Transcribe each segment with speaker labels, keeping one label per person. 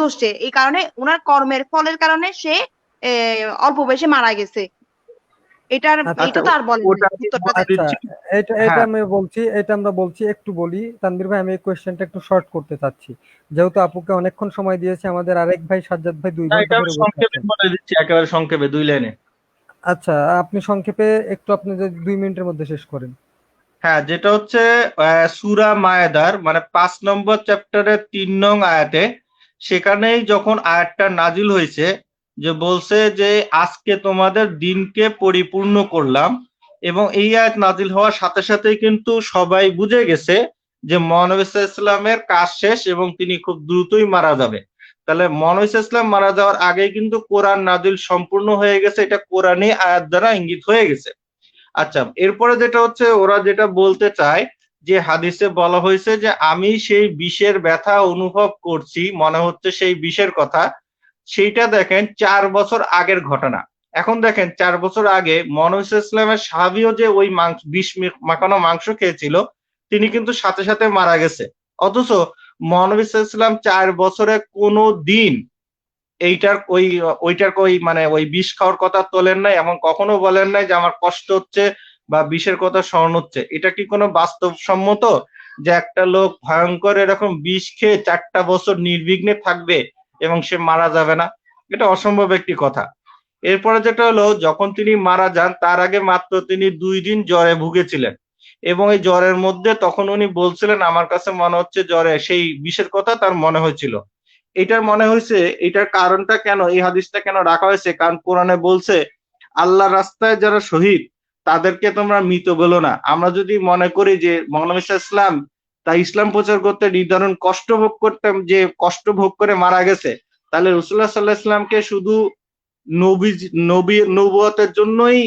Speaker 1: ধরছে এই কারণে ওনার কর্মের ফলের কারণে সে অল্প বয়সে মারা গেছে। এটার
Speaker 2: আচ্ছা,
Speaker 1: এটা তো আর বলেন
Speaker 2: এটা এটা
Speaker 3: হ্যাঁ।
Speaker 2: আমি বলছি এটা আমরা বলছি একটু বলি। তানভীর ভাই আমি এই কোয়েশ্চেনটা একটু শর্ট করতে চাচ্ছি। যেহেতু আপুকে অনেকক্ষণ সময় দিয়েছে আমাদের আরেক ভাই সাজ্জাদ ভাই দুই
Speaker 3: ঘণ্টা
Speaker 2: ধরে
Speaker 3: সংক্ষেপে। বলে দিচ্ছি একেবারে সংক্ষেপে দুই লাইনে।
Speaker 2: আচ্ছা আপনি সংক্ষেপে একটু আপনি যদি দুই মিনিটের মধ্যে শেষ করেন।
Speaker 3: হ্যাঁ যেটা হচ্ছে আহ, সূরা মায়েদার মানে পাঁচ নম্বর চ্যাপ্টারের তিন নং আয়াতে সেখানেই যখন আয়াতটা নাজিল হয়েছে যে বলছে যে আজকে তোমাদের দিনকে পরিপূর্ণ করলাম এবং এই আয়াত নাজিল হওয়ার সাথে সাথেই কিন্তু সবাই বুঝে গেছে যে মহানবী সাল্লাল্লাহু আলাইহি ইসলামের কাজ শেষ এবং তিনি খুব দ্রুতই মারা যাবে। তাহলে মহানবী সাল্লাল্লাহু আলাইহি ইসলাম মারা যাওয়ার আগেই কিন্তু কোরআন নাজিল সম্পূর্ণ হয়ে গেছে, এটা কোরআনই আয়াত দ্বারা ইঙ্গিত হয়ে গেছে। আচ্ছা এরপরে যেটা হচ্ছে ওরা যেটা বলতে চায় যে হাদিসে বলা হয়েছে যে আমি সেই বিষের ব্যথা অনুভব করছি, মনে হচ্ছে সেই বিষের কথা, সেইটা দেখেন চার বছর আগের ঘটনা। এখন দেখেন চার বছর আগে মনোজ ইসলামের সাহাবিও যে ওই মাংস, বিষ মাখানো মাংস খেয়েছিল, তিনি কিন্তু সাথে সাথে মারা গেছে। অথচ মহানবী ইসলাম চার বছরে কোনো দিন এইটার ওই, ওইটার ওই মানে ওই বিষ খাওয়ার কথা তোলেন নাই এবং কখনো বলেন নাই যে আমার কষ্ট হচ্ছে বা বিষের কথা স্মরণ হচ্ছে। এটা কি কোনো বাস্তবসম্মত যে একটা লোক ভয়ঙ্কর এরকম বিষ খেয়ে চারটা বছর নির্বিঘ্নে থাকবে এবং সে মারা যাবে না? এটা অসম্ভব একটি কথা। এরপরে যেটা হলো, যখন তিনি মারা যান, তার আগে মাত্র তিনি দুই দিন জ্বরে ভুগেছিলেন। এবং এই জ্বরের মধ্যে তখন উনি বলছিলেন, আমার কাছে মনে হচ্ছে জ্বরে। সেই বিষের কথা তার মনে হয়েছিল। এটার মনে হয়েছে, এটার কারণটা কেন, এই হাদিসটা কেন রাখা হয়েছে? কারণ কোরআনে বলছে আল্লাহ রাস্তায় যারা শহীদ তাদেরকে তোমরা মৃত বলো না। আমরা যদি মনে করি যে মৌলানা ইসলাম তা ইসলাম প্রচার করতে নির্ধারণ কষ্ট ভোগ করতে যে কষ্ট ভোগ করে মারা গেছে, তাহলে রসুল্লাহ সাল্লাহ ইসলামকে শুধু নবী নবী নবুয়তের জন্যই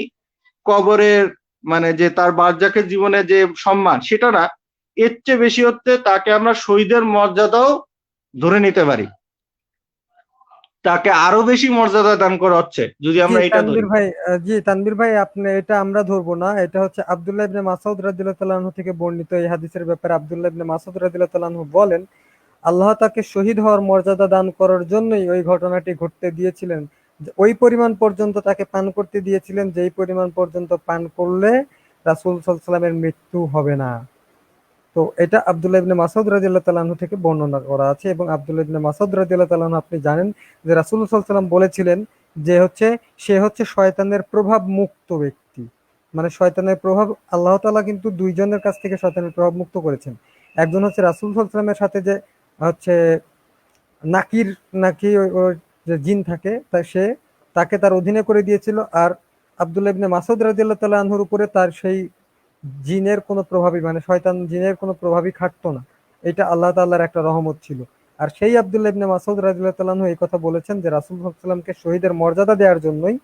Speaker 3: কবরের মানে যে তার বার্জাকের জীবনে যে সম্মান, সেটা না, এর চেয়ে বেশি হচ্ছে তাকে আমরা শহীদের মর্যাদাও ধরে নিতে পারি। তাকে আরও বেশি মর্যাদা দান করা হচ্ছে যদি আমরা এটা
Speaker 2: তানভীর ভাই জি তানভীর ভাই আপনি এটা আমরা ধরবো না। এটা হচ্ছে আব্দুল্লাহ ইবনে মাসউদ রাদিয়াল্লাহু তাআলা থেকে বর্ণিত এই হাদিসের ব্যাপারে আব্দুল্লাহ ইবনে মাসউদ রাদিয়াল্লাহু তাআলা বলেন আল্লাহ তাকে শহীদ হওয়ার মর্যাদা দান করার জন্যই ওই ঘটনাটি ঘটতে দিয়েছিলেন। ওই পরিমাণ পর্যন্ত তাকে পান করতে দিয়েছিলেন যেই পরিমাণ পর্যন্ত পান করলে রাসূল সাল্লাল্লাহু আলাইহি সাল্লামের মৃত্যু হবে না। তো এটা আব্দুল্লাহ ইবনে মাসউদ রাদিয়াল্লাহু তাআলা আনহু থেকে বর্ণনা করা আছে এবং আব্দুল্লাহ ইবনে মাসউদ রাদিয়াল্লাহু তাআলা আনহু আপনি জানেন যে রাসূল সাল্লাল্লাহু আলাইহি সাল্লাম বলেছিলেন যে হচ্ছে, সে হচ্ছে শয়তানের প্রভাব মুক্ত ব্যক্তি। মানে শয়তানের প্রভাব, আল্লাহ তাআলা কিন্তু দুইজনের কাছ থেকে শয়তানের প্রভাব মুক্ত করেছেন। একজন হচ্ছে রাসূল সাল্লামের সাথে যে হচ্ছে নাকির, নাকি যে জিন থাকে, তা সে তাকে তার অধীনে করে দিয়েছিল। আর আব্দুল্লাহ ইবনে রাদিয়াল্লাহু তাআলা আনহুর উপরে তার সেই জিনের কোনো প্রভাবই মানে শয়তান জিনের কোনো প্রভাবই খাটতো না। এটা আল্লাহ তাআলার একটা রহমত ছিল। আর সেই আব্দুল্লাহ ইবনে মাসুদ আনহু এই কথা বলেছেন যে রাসূল সাল্লামকে শহীদের মর্যাদা দেওয়ার জন্যই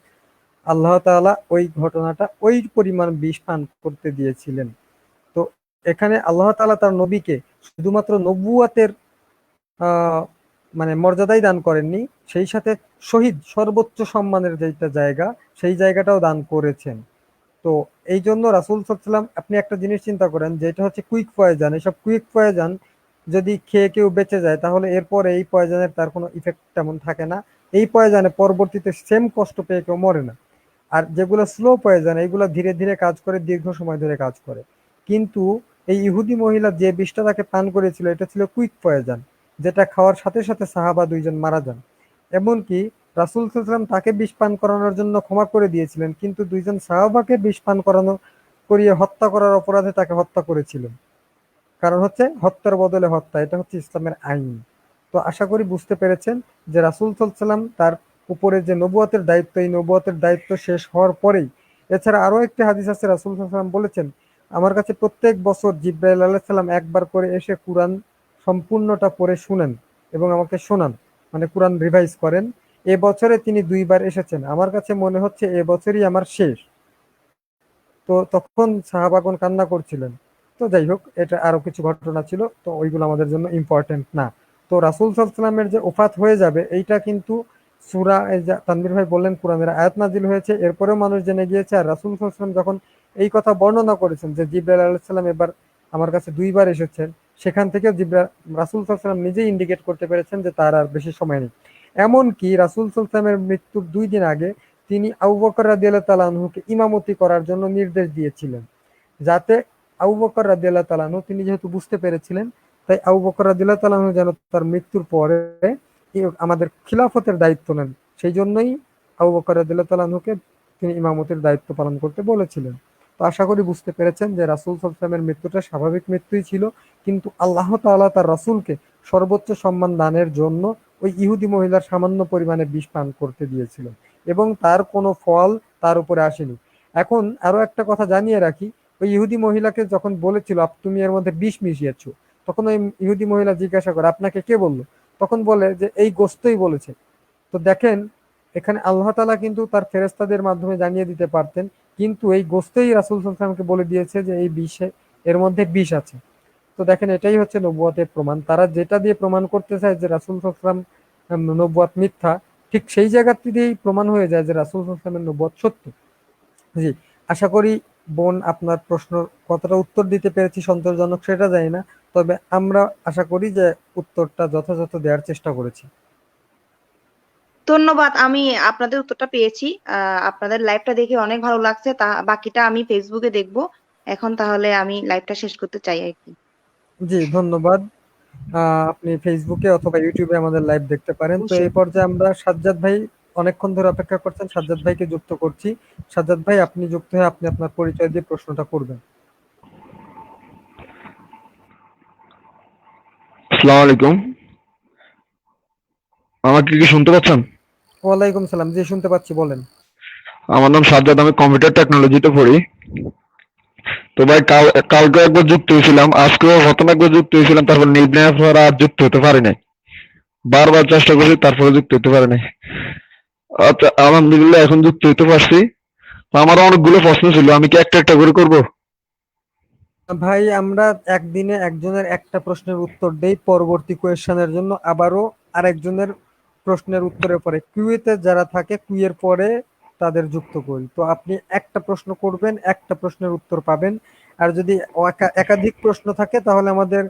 Speaker 2: আল্লাহ তাআলা ওই ঘটনাটা ওই পরিমাণ বিষ পান করতে দিয়েছিলেন। তো এখানে আল্লাহ তাআলা তার নবীকে শুধুমাত্র নবুয়াতের মানে মর্যাদাই দান করেননি, সেই সাথে শহীদ সর্বোচ্চ সম্মানের যেটা জায়গা, সেই জায়গাটাও দান করেছেন। তো এই জন্য রাসুল সাল্লাম আপনি একটা জিনিস চিন্তা করেন যে এটা হচ্ছে কুইক পয়জান এসব কুইক পয়জান যদি খেয়ে কেউ বেঁচে যায়, তাহলে এরপরে এই পয়জানের তার কোনো ইফেক্ট তেমন থাকে না। এই পয়জানে পরবর্তীতে সেম কষ্ট পেয়ে কেউ মরে না। আর যেগুলো স্লো পয়জান এইগুলো ধীরে ধীরে কাজ করে, দীর্ঘ সময় ধরে কাজ করে। কিন্তু এই ইহুদি মহিলা যে বিষটা তাকে পান করেছিল, এটা ছিল কুইক পয়জান যেটা খাওয়ার সাথে সাথে সাহাবা দুইজন মারা যান। এমনকি রাসুল সাল্লাম তাকে বিষ পান করানোর জন্য ক্ষমা করে দিয়েছিলেন, কিন্তু দুইজন সাহাবাকে বিষ পান করানো, করিয়ে হত্যা করার অপরাধে তাকে হত্যা করেছিলেন। কারণ হচ্ছে হত্যার বদলে হত্যা, এটা হচ্ছে ইসলামের আইন। তো আশা করি বুঝতে পেরেছেন যে রাসুল সাল্লাম তার উপরে যে নবুয়াতের দায়িত্ব, এই নবুয়াতের দায়িত্ব শেষ হওয়ার পরেই, এছাড়া আরও একটি হাদিস আছে, রাসুল সাল্লাম বলেছেন, আমার কাছে প্রত্যেক বছর জিব্রাইল আলাহ সাল্লাম একবার করে এসে কোরআন সম্পূর্ণটা পড়ে শুনেন এবং আমাকে শোনান। মানে কোরআন রিভাইজ করেন। এ বছরে তিনি দুইবার এসেছেন। আমার কাছে মনে হচ্ছে এ বছরই আমার শেষ। তো তখন সাহাবাগন কান্না করছিলেন। তো যাই হোক, এটা আরও কিছু ঘটনা ছিল, তো ওইগুলো আমাদের জন্য ইম্পর্টেন্ট না। তো রাসুল সাল্লামের যে ওফাত হয়ে যাবে, এইটা কিন্তু সুরা তানবির ভাই বললেন, কোরআনের আয়াত নাজিল হয়েছে। এরপরেও মানুষ জেনে গিয়েছে, আর রাসুল সাল্লাম যখন এই কথা বর্ণনা করেছেন যে জিব্রাইল আলাইসাল্লাম এবার আমার কাছে দুইবার এসেছেন, সেখান থেকে জিব্রা রাসুল সাল্লাম নিজেই ইন্ডিকেট করতে পেরেছেন যে তার আর বেশি সময় নেই। এমনকি রাসুল সাল্লামের মৃত্যুর দুই দিন আগে তিনি আবু বকর তাআলা আনহুকে ইমামতি করার জন্য নির্দেশ দিয়েছিলেন। যাতে আবু বকর তাআলা আনহু, তিনি যেহেতু বুঝতে পেরেছিলেন, তাই আবু বকর তাআলা আনহু যেন তার মৃত্যুর পরে আমাদের খিলাফতের দায়িত্ব নেন, সেই জন্যই আবু বকর রাদিয়াল্লাহু তাআলা আনহুকে তিনি ইমামতির দায়িত্ব পালন করতে বলেছিলেন। তো আশা করি বুঝতে পেরেছেন যে রাসূল সাল্লামের মৃত্যুটা স্বাভাবিক মৃত্যুই ছিল, কিন্তু আল্লাহ তাআলা তার রাসূলকে সর্বোচ্চ সম্মান দানের জন্য ওই ইহুদি মহিলার সামান্য পরিমাণে বিষ পান করতে দিয়েছিলেন এবং তার কোনো ফল তার উপরে আসেনি। এখন আরও একটা কথা জানিয়ে রাখি, ওই ইহুদি মহিলাকে যখন বলেছিল, "আপ- তুমি এর মধ্যে বিষ মিশিয়েছ তখন ওই ইহুদি মহিলা জিজ্ঞাসা করে, আপনাকে কে বলল? তখন বলে যে, এই গোস্তই বলেছে। তো দেখেন, এখানে আল্লাহ তালা কিন্তু তার ফেরেস্তাদের মাধ্যমে জানিয়ে দিতে পারতেন, কিন্তু এই গোস্তই রাসুল সাল্লামকে বলে দিয়েছে যে, এই বিষে, এর মধ্যে বিষ আছে। তো দেখেন, এটাই হচ্ছে নবুয়তের প্রমাণ। তারা যেটা দিয়ে প্রমাণ করতে চায় যে রাসূল সাল্লাম নবুয়াত মিথ্যা, ঠিক সেই জায়গাটি দিয়েই প্রমাণ হয়ে যায় যে রাসূল সাল্লামের নবুয়াত সত্য। জি, আশা করি বোন, আপনার প্রশ্ন কতটা উত্তর দিতে পেরেছি সন্তোষজনক সেটা জানি না, তবে আমরা আশা করি যে উত্তরটা যথাযথ দেওয়ার চেষ্টা করেছি।
Speaker 1: ধন্যবাদ, আমি আপনাদের উত্তরটা পেয়েছি। আপনাদের লাইভটা দেখে অনেক ভালো লাগছে, তা, বাকিটা আমি ফেসবুকে দেখব। এখন তাহলে আমি লাইভটা শেষ করতে চাই আর কি।
Speaker 2: জি ধন্যবাদ। আহ, আপনি ফেসবুকে অথবা ইউটিউবে আমাদের লাইভ দেখতে পারেন। তো এই পর্যায়ে আমরা সাজ্জাদ ভাই অনেকক্ষণ ধরে অপেক্ষা করছেন। সাজ্জাদ ভাইকে যুক্ত করছি। সাজ্জাদ ভাই আপনি যুক্ত হয়ে আপনি আপনার পরিচয় দিয়ে প্রশ্নটা করবেন।
Speaker 4: আসসালামু আলাইকুম। আমাকে কি শুনতে পাচ্ছেন?
Speaker 2: ওয়ালাইকুম সালাম। জি শুনতে পাচ্ছি বলেন।
Speaker 4: আমার নাম সাজ্জাদ। আমি কম্পিউটার টেকনোলজিতে পড়ি। তো ভাই, কাল, কালকে একবার যুক্ত হয়েছিলাম, আজকেও প্রথম একবার যুক্ত হয়েছিলাম, তারপর নেওয়ার আর যুক্ত হতে পারি নাই। বারবার চেষ্টা করছি তারপরে যুক্ত হতে পারি নাই। আচ্ছা আলহামদুলিল্লাহ এখন যুক্ত হতে পারছি। তো আমারও অনেকগুলো প্রশ্ন ছিল, আমি কি একটা একটা করে করব?
Speaker 2: ভাই, আমরা একদিনে একজনের একটা প্রশ্নের উত্তর দেই, পরবর্তী কোয়েশ্চেনের জন্য আবারও আরেকজনের প্রশ্নের উত্তরের পরে। কিউএতে যারা থাকে কুইয়ের পরে তাদের যুক্ত করি। তো আপনি একটা প্রশ্ন করবেন একটা প্রশ্নের উত্তর পাবেন। আর যদি একা- একাধিক প্রশ্ন থাকে তাহলে আমাদের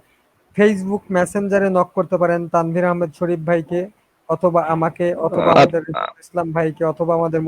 Speaker 2: ফেসবুক মেসেঞ্জারে নক করতে পারেন তানভীর আহমেদ শরীফ ভাইকে অথবা আমাকে অথবা আমাদের ইসলাম ভাইকে অথবা আমাদের